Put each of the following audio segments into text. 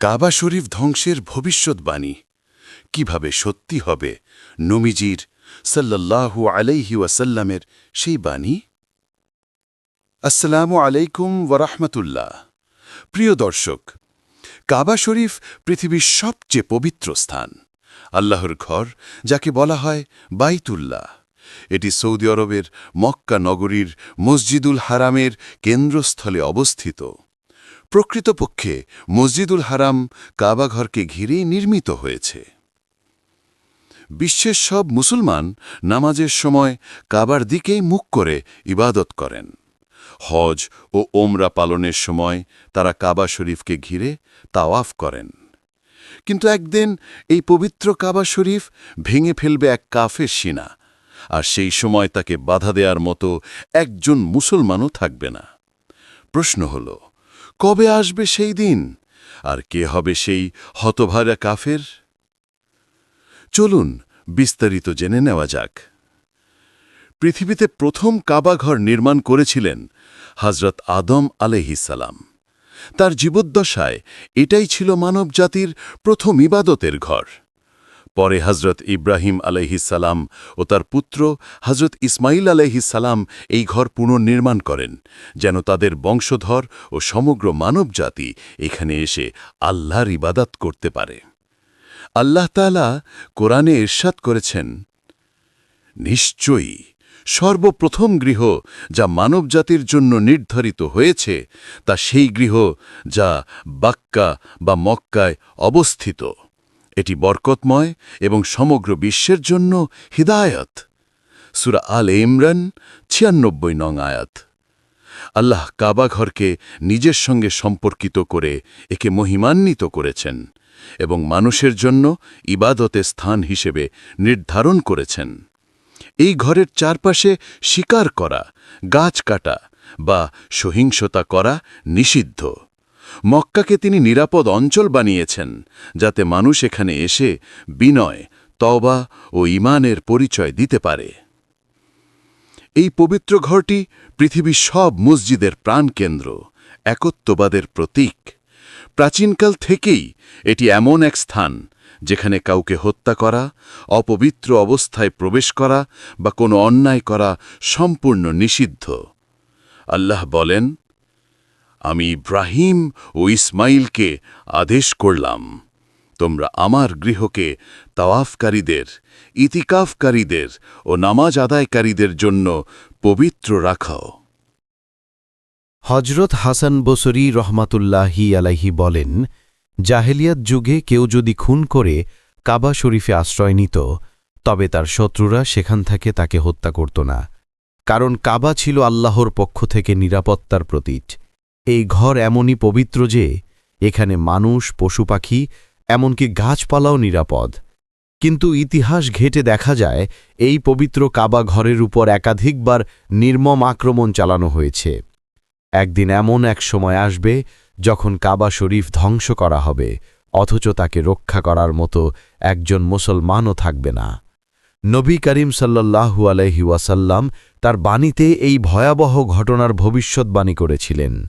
কাবা শরীফ ধ্বংসের ভবিষ্যৎবাণী। কীভাবে সত্যি হবে নমিজির সাল্লাল্লাহু আলাইহি ওয়াসাল্লামের সেই বাণী? আসসালামু আলাইকুম ওয়ারাহমাতুল্লাহ প্রিয় দর্শক, কাবা শরীফ পৃথিবীর সবচেয়ে পবিত্র স্থান, আল্লাহর ঘর, যাকে বলা হয় বাইতুল্লাহ। এটি সৌদি আরবের মক্কা নগরীর মসজিদুল হারামের কেন্দ্রস্থলে অবস্থিত। প্রকৃতপক্ষে মসজিদুল হারাম কাবাঘরকে ঘিরেই নির্মিত হয়েছে। বিশ্বের সব মুসলমান নামাজের সময় কাবার দিকেই মুখ করে ইবাদত করেন। হজ ও ওমরা পালনের সময় তারা কাবা শরীফকে ঘিরে তাওয়াফ করেন। কিন্তু একদিন এই পবিত্র কাবা শরীফ ভেঙে ফেলবে এক কাফের সিনা, আর সেই সময় তাকে বাধা দেওয়ার মতো একজন মুসলমানও থাকবে না। প্রশ্ন হল কবে আসবে সেই দিন? আর কে হবে সেই হতভারা কাফের? চলুন বিস্তারিত জেনে নেওয়া যাক। পৃথিবীতে প্রথম কাবাঘর নির্মাণ করেছিলেন হজরত আদম আলহিসাল্লাম তার জীবদ্দশায় এটাই ছিল মানবজাতির প্রথম ইবাদতের ঘর। পরে হজরত ইব্রাহিম আলহিসাল্লাম ও তার পুত্র হজরত ইসমাইল আলহিসাল্লাম এই ঘর পুনর্নির্মাণ করেন, যেন তাদের বংশধর ও সমগ্র মানবজাতি এখানে এসে আল্লাহর ইবাদাত করতে পারে। আল্লাহ তালা কোরআনে ইরশাদ করেছেন, নিশ্চয়ই সর্বপ্রথম গৃহ যা মানবজাতির জন্য নির্ধারিত হয়েছে, তা সেই গৃহ যা বাক্কা বা মক্কায় অবস্থিত। এটি বরকতময় এবং সমগ্র বিশ্বের জন্য হিদায়ত। সুরা আল ইমরান, ছিয়ানব্বই নং আয়াত। আল্লাহ কাবাঘরকে নিজের সঙ্গে সম্পর্কিত করে একে মহিমান্বিত করেছেন এবং মানুষের জন্য ইবাদতে স্থান হিসেবে নির্ধারণ করেছেন। এই ঘরের চারপাশে শিকার করা, গাছ কাটা বা সহিংসতা করা নিষিদ্ধ। মক্কাকে তিনি নিরাপদ অঞ্চল বানিয়েছেন, যাতে মানুষ এখানে এসে বিনয় তবা ও ইমানের পরিচয় দিতে পারে। এই পবিত্র ঘরটি পৃথিবীর সব মসজিদের প্রাণকেন্দ্র, একত্ববাদের প্রতীক। প্রাচীনকাল থেকেই এটি এমন এক স্থান, যেখানে কাউকে হত্যা করা, অপবিত্র অবস্থায় প্রবেশ করা বা কোনো অন্যায় করা সম্পূর্ণ নিষিদ্ধ। আল্লাহ বলেন আমি ইব্রাহিম ও ইসমাইলকে আদেশ করলাম, তোমরা আমার গৃহকে তাওয়াফকারীদের, ইতিকাফকারীদের ও নামাজ আদায়কারীদের জন্য পবিত্র রাখাও। হজরত হাসান বসরি রহমাতুল্লাহি আলাইহি বলেন, জাহেলিয়াত যুগে কেউ যদি খুন করে কাবা শরীফে আশ্রয় নিত, তবে তার শত্রুরা সেখান থেকে তাকে হত্যা করত না, কারণ কাবা ছিল আল্লাহর পক্ষ থেকে নিরাপত্তার প্রতীক। এই ঘর এমনই পবিত্র যে, এখানে মানুষ, পশু পাখি, এমনকি গাছপালাও নিরাপদ। কিন্তু ইতিহাস ঘেটে দেখা যায়, এই পবিত্র কাবা ঘরের উপর একাধিকবার নির্মম আক্রমণ চালানো হয়েছে। একদিন এমন এক সময় আসবে, যখন কাবা শরীফ ধ্বংস করা হবে, অথচ তাকে রক্ষা করার মতো একজন মুসলমানও থাকবে না। নবী করিম সাল্লাল্লাহু আলহি ওয়াসাল্লাম তার বাণীতে এই ভয়াবহ ঘটনার ভবিষ্যৎবাণী করেছিলেন।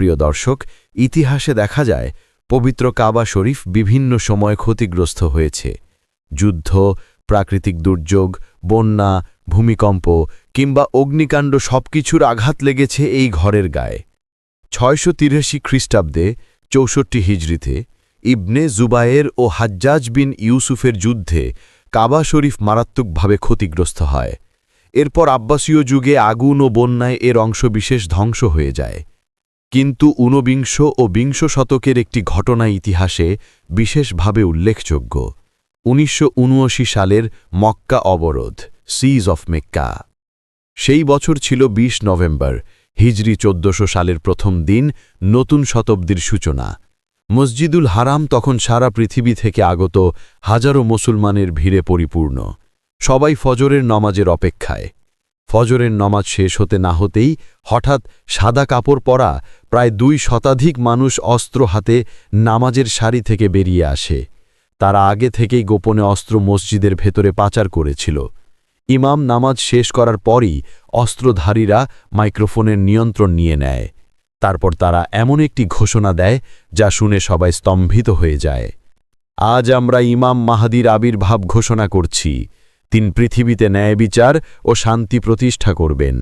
প্রিয় দর্শক, ইতিহাসে দেখা যায়, পবিত্র কাবা শরীফ বিভিন্ন সময় ক্ষতিগ্রস্ত হয়েছে। যুদ্ধ, প্রাকৃতিক দুর্যোগ, বন্যা, ভূমিকম্প কিংবা অগ্নিকাণ্ড সবকিছুর আঘাত লেগেছে এই ঘরের গায়ে। ছয়শো তিরাশি খ্রিস্টাব্দে চৌষট্টি হিজড়িতে ইবনে জুবায়ের ও হাজ্জাজ বিন ইউসুফের যুদ্ধে কাবা শরীফ মারাত্মকভাবে ক্ষতিগ্রস্ত হয়। এরপর আব্বাসীয় যুগে আগুন ও বন্যায় এর অংশবিশেষ ধ্বংস হয়ে যায়। কিন্তু ঊনবিংশ ও বিংশ শতকের একটি ঘটনা ইতিহাসে বিশেষভাবে উল্লেখযোগ্য। উনিশশো উনআশি সালের মক্কা অবরোধ, সিজ অফ মেক্কা। সেই বছর ছিল ২০ নভেম্বর, হিজরি চোদ্দশো সালের প্রথম দিন নতুন শতাব্দীর সূচনা। মসজিদুল হারাম তখন সারা পৃথিবী থেকে আগত হাজারো মুসলমানের ভিড়ে পরিপূর্ণ। সবাই ফজরের নমাজের অপেক্ষায়। ফজরের নমাজ শেষ হতে না হতেই হঠাৎ সাদা কাপড় পরা প্রায় দুই শতাধিক মানুষ অস্ত্র হাতে নামাজের সারি থেকে বেরিয়ে আসে। তারা আগে থেকেই গোপনে অস্ত্র মসজিদের ভেতরে পাচার করেছিল। ইমাম নামাজ শেষ করার পরই অস্ত্রধারীরা মাইক্রোফোনের নিয়ন্ত্রণ নিয়ে নেয়। তারপর তারা এমন একটি ঘোষণা দেয় যা শুনে সবাই স্তম্ভিত হয়ে যায়। আজ আমরা ইমাম মাহাদির আবির্ভাব ঘোষণা করছি। তিনি পৃথিবীতে ন্যায় বিচার ও শান্তি প্রতিষ্ঠা করবেন।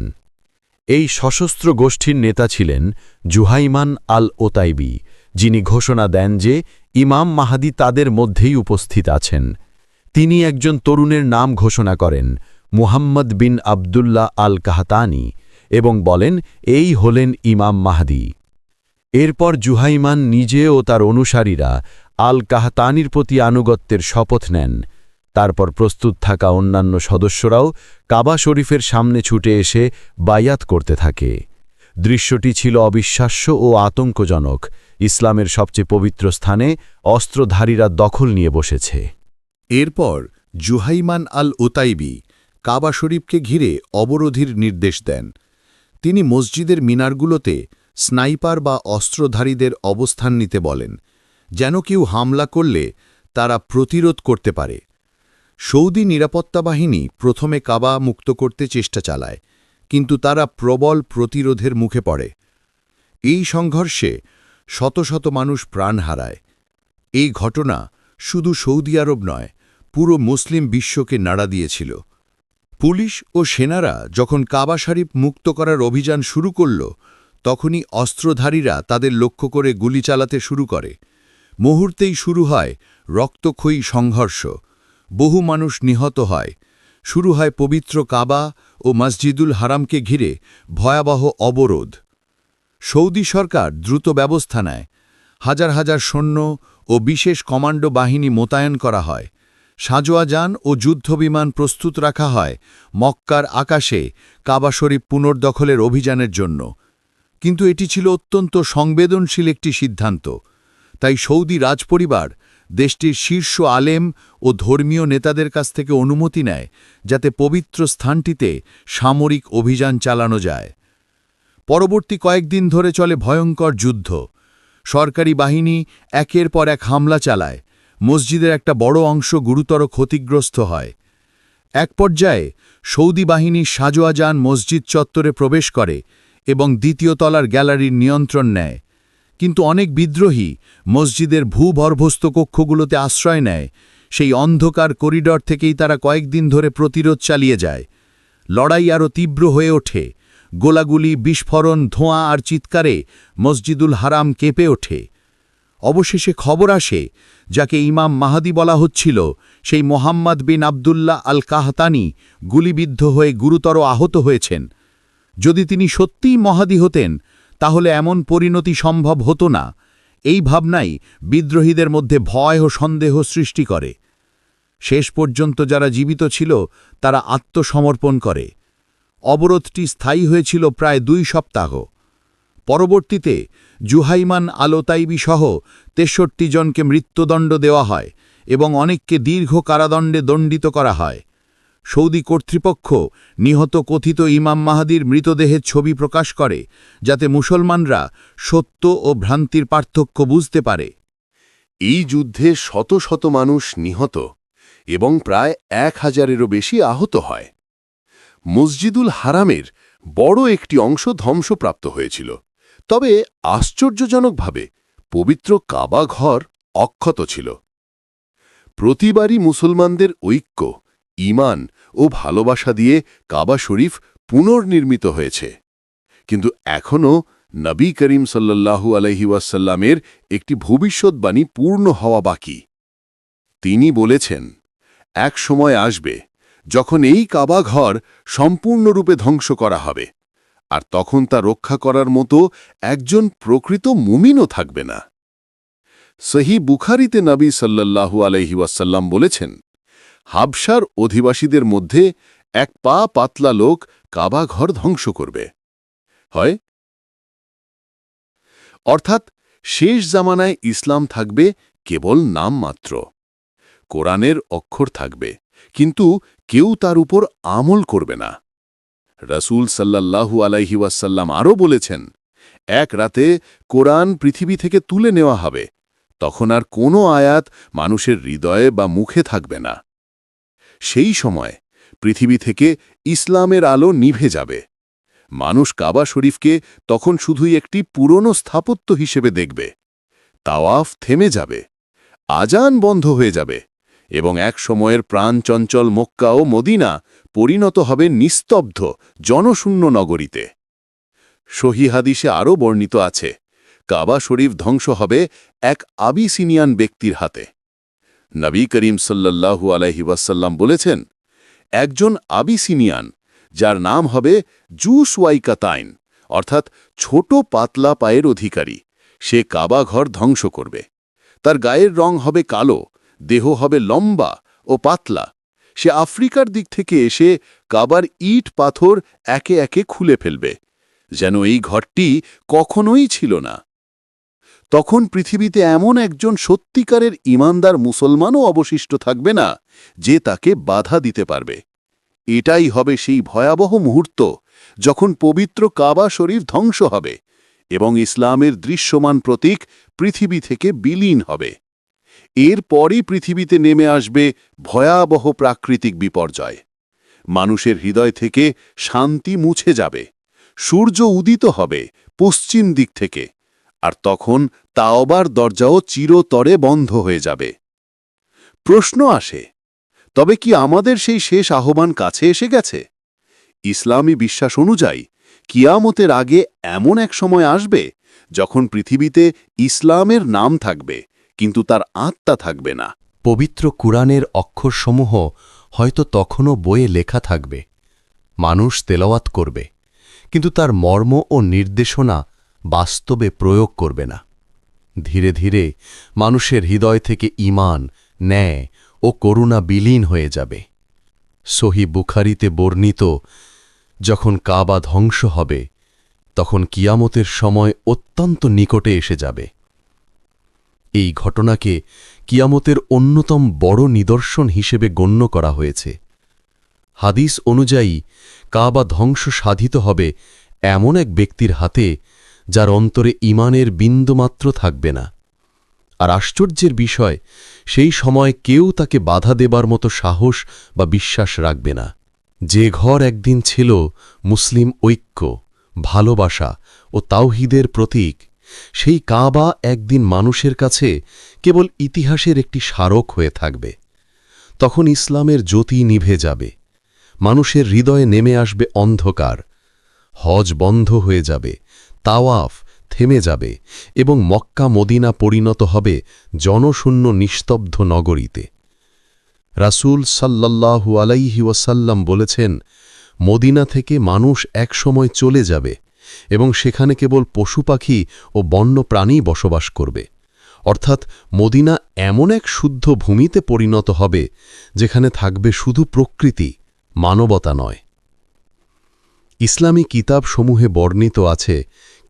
এই সশস্ত্র গোষ্ঠীর নেতা ছিলেন জুহাইমান আল ওতাইবি যিনি ঘোষণা দেন যে ইমাম মাহাদি তাদের মধ্যেই উপস্থিত আছেন। তিনি একজন তরুণের নাম ঘোষণা করেন, মুহাম্মদ বিন আবদুল্লাহ আল কাহাতানি এবং বলেন, এই হলেন ইমাম মাহাদি। এরপর জুহাইমান নিজে ও তার অনুসারীরা আল কাহতানির প্রতি আনুগত্যের শপথ নেন। তারপর প্রস্তুত থাকা অন্যান্য সদস্যরাও কাবা শরীফের সামনে ছুটে এসে বায়াত করতে থাকে। দৃশ্যটি ছিল অবিশ্বাস্য ও আতঙ্কজনক। ইসলামের সবচেয়ে পবিত্র স্থানে অস্ত্রধারীরা দখল নিয়ে বসেছে। এরপর জুহাইমান আল ওতাইবি কাবা শরীফকে ঘিরে অবরোধীর নির্দেশ দেন। তিনি মসজিদের মিনারগুলোতে স্নাইপার বা অস্ত্রধারীদের অবস্থান নিতে বলেন, যেন কেউ হামলা করলে তারা প্রতিরোধ করতে পারে। সৌদি নিরাপত্তা বাহিনী প্রথমে কাবা মুক্ত করতে চেষ্টা চালায়, কিন্তু তারা প্রবল প্রতিরোধের মুখে পড়ে। এই সংঘর্ষে শত শত মানুষ প্রাণ হারায়। এই ঘটনা শুধু সৌদি আরব নয়, পুরো মুসলিম বিশ্বকে নাড়া দিয়েছিল। পুলিশ ও সেনারা যখন কাবা শরীফ মুক্ত করার অভিযান শুরু করল, তখনই অস্ত্রধারীরা তাদের লক্ষ্য করে গুলি চালাতে শুরু করে। মুহূর্তেই শুরু হয় রক্তক্ষয়ী সংঘর্ষ। বহু মানুষ নিহত হয়। শুরু হয় পবিত্র কাবা ও মসজিদুল হারামকে ঘিরে ভয়াবহ অবরোধ। সৌদি সরকার দ্রুত ব্যবস্থা নেয়। হাজার হাজার সৈন্য ও বিশেষ কমান্ডো বাহিনী মোতায়েন করা হয়। সাজোয়া যান ও যুদ্ধবিমান প্রস্তুত রাখা হয় মক্কার আকাশে কাবা শরীফ পুনর্দখলের অভিযানের জন্য। কিন্তু এটি ছিল অত্যন্ত সংবেদনশীল একটি সিদ্ধান্ত। তাই সৌদি রাজপরিবার দেশটির শীর্ষ আলেম ও ধর্মীয় নেতাদের কাছ থেকে অনুমতি নেয়, যাতে পবিত্র স্থানটিতে সামরিক অভিযান চালানো যায়। পরবর্তী কয়েকদিন ধরে চলে ভয়ঙ্কর যুদ্ধ। সরকারি বাহিনী একের পর এক হামলা চালায়। মসজিদের একটা বড় অংশ গুরুতর ক্ষতিগ্রস্ত হয়। এক পর্যায়ে সৌদি বাহিনী সাজোয়াজান মসজিদ চত্বরে প্রবেশ করে এবং দ্বিতীয় তলার গ্যালারির নিয়ন্ত্রণ নেয়। কিন্তু অনেক বিদ্রোহী মসজিদের ভূগর্ভস্থ কক্ষগুলোতে আশ্রয় নেয়। সেই অন্ধকার করিডর থেকেই তারা কয়েকদিন ধরে প্রতিরোধ চালিয়ে যায়। লড়াই আরও তীব্র হয়ে ওঠে। গোলাগুলি, বিস্ফোরণ, ধোঁয়া আর চিৎকারে মসজিদুল হারাম কেঁপে ওঠে। অবশেষে খবর আসে, যাকে ইমাম মাহাদি বলা হচ্ছিল, সেই Mohammed bin Abdullah al Qahtani গুলিবিদ্ধ হয়ে গুরুতর আহত হয়েছেন। যদি তিনি সত্যিই মহাদি হতেন তাহলে এমন পরিণতি সম্ভব হতো না। এই ভাবনাই বিদ্রোহীদের মধ্যে ভয় ও সন্দেহ সৃষ্টি করে। শেষ পর্যন্ত যারা জীবিত ছিল, তারা আত্মসমর্পণ করে। অবরোধটি স্থায়ী হয়েছিল প্রায় দুই সপ্তাহ। পরবর্তীতে জুহাইমান আলোতাইবি সহ তেষট্টি জনকে মৃত্যুদণ্ড দেওয়া হয় এবং অনেককে দীর্ঘ কারাদণ্ডে দণ্ডিত করা হয়। সৌদি কর্তৃপক্ষ নিহত কথিত ইমাম মাহাদির মৃতদেহের ছবি প্রকাশ করে, যাতে মুসলমানরা সত্য ও ভ্রান্তির পার্থক্য বুঝতে পারে। এই যুদ্ধে শত শত মানুষ নিহত এবং প্রায় এক হাজারেরও বেশি আহত হয়। মসজিদুল হারামের বড় একটি অংশ ধ্বংসপ্রাপ্ত হয়েছিল। তবে আশ্চর্যজনকভাবে পবিত্র কাবা ঘর অক্ষত ছিল। প্রতিবারই মুসলমানদের ঐক্য ইমান ও ভালোবাসা দিয়ে কাবা শরীফ পুনর্নির্মিত হয়েছে। কিন্তু এখনও নবী করিম সাল্লাল্লাহু আলহি ওয়াসাল্লামের একটি ভবিষ্যৎবাণী পূর্ণ হওয়া বাকি। তিনি বলেছেন, এক সময় আসবে যখন এই কাবা ঘর সম্পূর্ণরূপে ধ্বংস করা হবে, আর তখন তা রক্ষা করার মতো একজন প্রকৃত মুমিনও থাকবে না। সহি বুখারিতে নবী সাল্লাল্লাহু আলহি ওয়াসাল্লাম বলেছেন হাবসার অধিবাসীদের মধ্যে এক পা পাতলা লোক কাবা ঘর ধ্বংস করবে। হয়? অর্থাৎ শেষ জামানায় ইসলাম থাকবে কেবল নামমাত্র কোরআনের অক্ষর থাকবে, কিন্তু কেউ তার উপর আমল করবে না। রসুল সাল্লাল্লাহু আলাইহি ওয়াসাল্লাম আরও বলেছেন, এক রাতে কোরআন পৃথিবী থেকে তুলে নেওয়া হবে, তখন আর কোনো আয়াত মানুষের হৃদয়ে বা মুখে থাকবে না। সেই সময় পৃথিবী থেকে ইসলামের আলো নিভে যাবে। মানুষ কাবা শরীফকে তখন শুধুই একটি পুরনো স্থাপত্য হিসেবে দেখবে। তাওয়াফ থেমে যাবে, আজান বন্ধ হয়ে যাবে এবং এক সময়ের প্রাণচঞ্চল মক্কা ও মদিনা পরিণত হবে নিস্তব্ধ জনশূন্য নগরীতে। সহি হাদিসে আরও বর্ণিত আছে, কাবা শরীফ ধ্বংস হবে এক আবিসিনিয়ান ব্যক্তির হাতে। নবী করিম সাল্লাল্লাহু আলাইহি ওয়াসাল্লাম বলেছেন, একজন আবিসিনিয়ান, যার নাম হবে জুস ওয়াইকাতাইন অর্থাৎ ছোট পাতলা পায়ের অধিকারী, সে কাবা ঘর ধ্বংস করবে। তার গায়ের রং হবে কালো, দেহ হবে লম্বা ও পাতলা। সে আফ্রিকার দিক থেকে এসে কাবার ইট পাথর একে একে খুলে ফেলবে। যেন এই ঘরটি কখনোই ছিল না। তখন পৃথিবীতে এমন একজন সত্যিকারের ইমানদার মুসলমানও অবশিষ্ট থাকবে না যে তাকে বাধা দিতে পারবে। এটাই হবে সেই ভয়াবহ মুহূর্ত যখন পবিত্র কাবা শরীফ ধ্বংস হবে এবং ইসলামের দৃশ্যমান প্রতীক পৃথিবী থেকে বিলীন হবে। এর পরই পৃথিবীতে নেমে আসবে ভয়াবহ প্রাকৃতিক বিপর্যয়। মানুষের হৃদয় থেকে শান্তি মুছে যাবে। সূর্য উদিত হবে পশ্চিম দিক থেকে। আর তখন তাওবার দরজাও চিরতরে বন্ধ হয়ে যাবে। প্রশ্ন আসে, তবে কি আমাদের সেই শেষ আহ্বান কাছে এসে গেছে? ইসলামী বিশ্বাস অনুযায়ী, কিয়ামতের আগে এমন এক সময় আসবে যখন পৃথিবীতে ইসলামের নাম থাকবে, কিন্তু তার আত্মা থাকবে না। পবিত্র কুরআনের অক্ষরসমূহ হয়তো তখনও বইয়ে লেখা থাকবে। মানুষ তেলাওয়াত করবে, কিন্তু তার মর্ম ও নির্দেশনা বাস্তবে প্রয়োগ করবে না। ধীরে ধীরে মানুষের হৃদয় থেকে ঈমান, ন্যায় ও করুণা বিলীন হয়ে যাবে। সহি বুখারিতে বর্ণিত, যখন কাবা ধ্বংস হবে, তখন কিয়ামতের সময় অত্যন্ত নিকটে এসে যাবে। এই ঘটনাকে কিয়ামতের অন্যতম বড় নিদর্শন হিসেবে গণ্য করা হয়েছে। হাদিস অনুযায়ী, কাবা ধ্বংস সাধিত হবে এমন এক ব্যক্তির হাতে যার অন্তরে ইমানের বিন্দুমাত্র থাকবে না। আর আশ্চর্যের বিষয়, সেই সময় কেউ তাকে বাধা দেবার মতো সাহস বা বিশ্বাস রাখবে না। যে ঘর একদিন ছিল মুসলিম ঐক্য, ভালোবাসা ও তাওহিদের প্রতীক, সেই কাবা একদিন মানুষের কাছে কেবল ইতিহাসের একটি স্মারক হয়ে থাকবে। তখন ইসলামের জ্যোতি নিভে যাবে, মানুষের হৃদয়ে নেমে আসবে অন্ধকার, হজ বন্ধ হয়ে যাবে তাওয়াফ থেমে যাবে এবং মক্কা মদিনা পরিণত হবে জনশূন্য নিস্তব্ধ নগরীতে। রাসূল সাল্লাল্লাহু আলাইহি ওয়াসাল্লাম বলেছেন, মদিনা থেকে মানুষ একসময় চলে যাবে এবং সেখানে কেবল পশু পাখি ও বন্য প্রাণী বসবাস করবে। অর্থাৎ মদিনা এমন এক শুদ্ধ ভূমিতে পরিণত হবে যেখানে থাকবে শুধু প্রকৃতি, মানবতা নয়। ইসলামী কিতাবসমূহে বর্ণিত আছে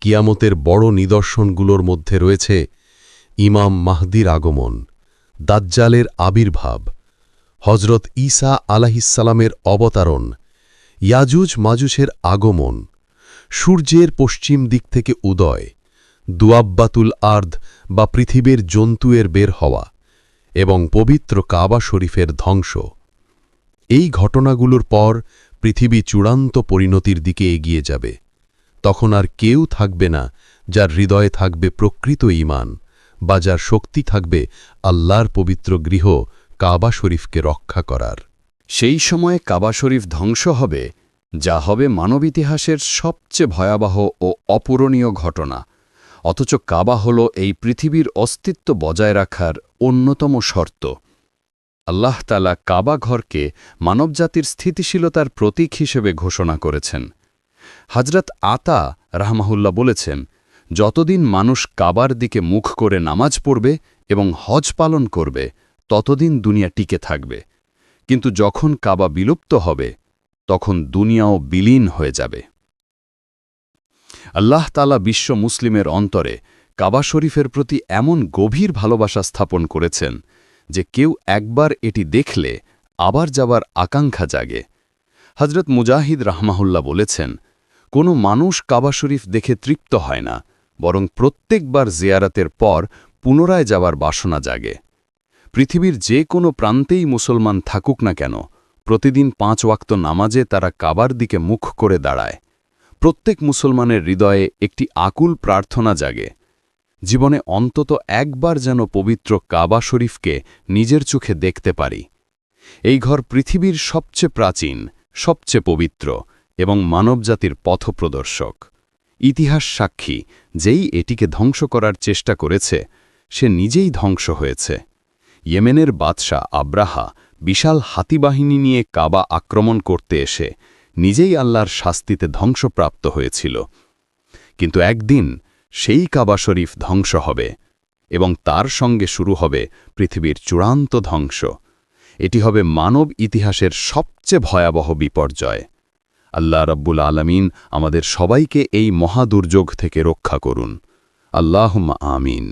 কিয়ামতের বড় নিদর্শনগুলোর মধ্যে রয়েছে ইমাম মাহদির আগমন, দাজ্জালের আবির্ভাব হজরত ঈসা আলাহিসাল্লামের অবতারণ, ইয়াজুজ মাজুসের আগমন, সূর্যের পশ্চিম দিক থেকে উদয় দুয়াব্বাতুল আর্দ বা পৃথিবীর জন্তুয়ের বের হওয়া এবং পবিত্র কাবা শরীফের ধ্বংস। এই ঘটনাগুলোর পর পৃথিবী চূড়ান্ত পরিণতির দিকে এগিয়ে যাবে। তখন আর কেউ থাকবে না যার হৃদয়ে থাকবে প্রকৃত ঈমান বা যার শক্তি থাকবে আল্লাহর পবিত্র গৃহ কাবা শরীফকে রক্ষা করার। সেই সময়ে কাবা শরীফ ধ্বংস হবে, যা হবে মানব ইতিহাসের সবচেয়ে ভয়াবহ ও অপূরণীয় ঘটনা। অথচ কাবা হল এই পৃথিবীর অস্তিত্ব বজায় রাখার অন্যতম শর্ত। আল্লাহতালা কাবা ঘরকে মানবজাতির স্থিতিশীলতার প্রতীক হিসেবে ঘোষণা করেছেন। হজরত আতা রাহমাহুল্লা বলেছেন, যতদিন মানুষ কাবার দিকে মুখ করে নামাজ পড়বে এবং হজ পালন করবে, ততদিন দুনিয়া টিকে থাকবে। কিন্তু যখন কাবা বিলুপ্ত হবে, তখন দুনিয়াও বিলীন হয়ে যাবে। আল্লাহ তালা বিশ্ব মুসলিমের অন্তরে কাবা শরীফের প্রতি এমন গভীর ভালোবাসা স্থাপন করেছেন যে কেউ একবার এটি দেখলে আবার যাবার আকাঙ্ক্ষা জাগে। হজরত মুজাহিদ রাহমাহুল্লা বলেছেন কোনো মানুষ কাবা শরীফ দেখে তৃপ্ত হয় না, বরং প্রত্যেকবার জিয়ারাতের পর পুনরায় যাবার বাসনা জাগে। পৃথিবীর যে কোনো প্রান্তেই মুসলমান থাকুক না কেন, প্রতিদিন পাঁচ ওয়াক্ত নামাজে তারা কাবার দিকে মুখ করে দাঁড়ায়। প্রত্যেক মুসলমানের হৃদয়ে একটি আকুল প্রার্থনা জাগে। জীবনে অন্তত একবার যেন পবিত্র কাবা শরীফকে নিজের চোখে দেখতে পারি। এই ঘর পৃথিবীর সবচেয়ে প্রাচীন, সবচেয়ে পবিত্র। এবং মানবজাতির পথপ্রদর্শক। ইতিহাস সাক্ষী, যেই এটিকে ধ্বংস করার চেষ্টা করেছে, সে নিজেই ধ্বংস হয়েছে। ইয়েমেনের বাদশাহ আব্রাহা বিশাল হাতিবাহিনী নিয়ে কাবা আক্রমণ করতে এসে নিজেই আল্লাহর শাস্তিতে ধ্বংসপ্রাপ্ত হয়েছিল। কিন্তু একদিন সেই কাবা শরীফ ধ্বংস হবে এবং তার সঙ্গে শুরু হবে পৃথিবীর চূড়ান্ত ধ্বংস। এটি হবে মানব ইতিহাসের সবচেয়ে ভয়াবহ বিপর্যয়। আল্লাহ রব্বুল আলমিন আমাদের সবাইকে এই মহাদুর্যোগ থেকে রক্ষা করুন। আল্লাহ আমিন।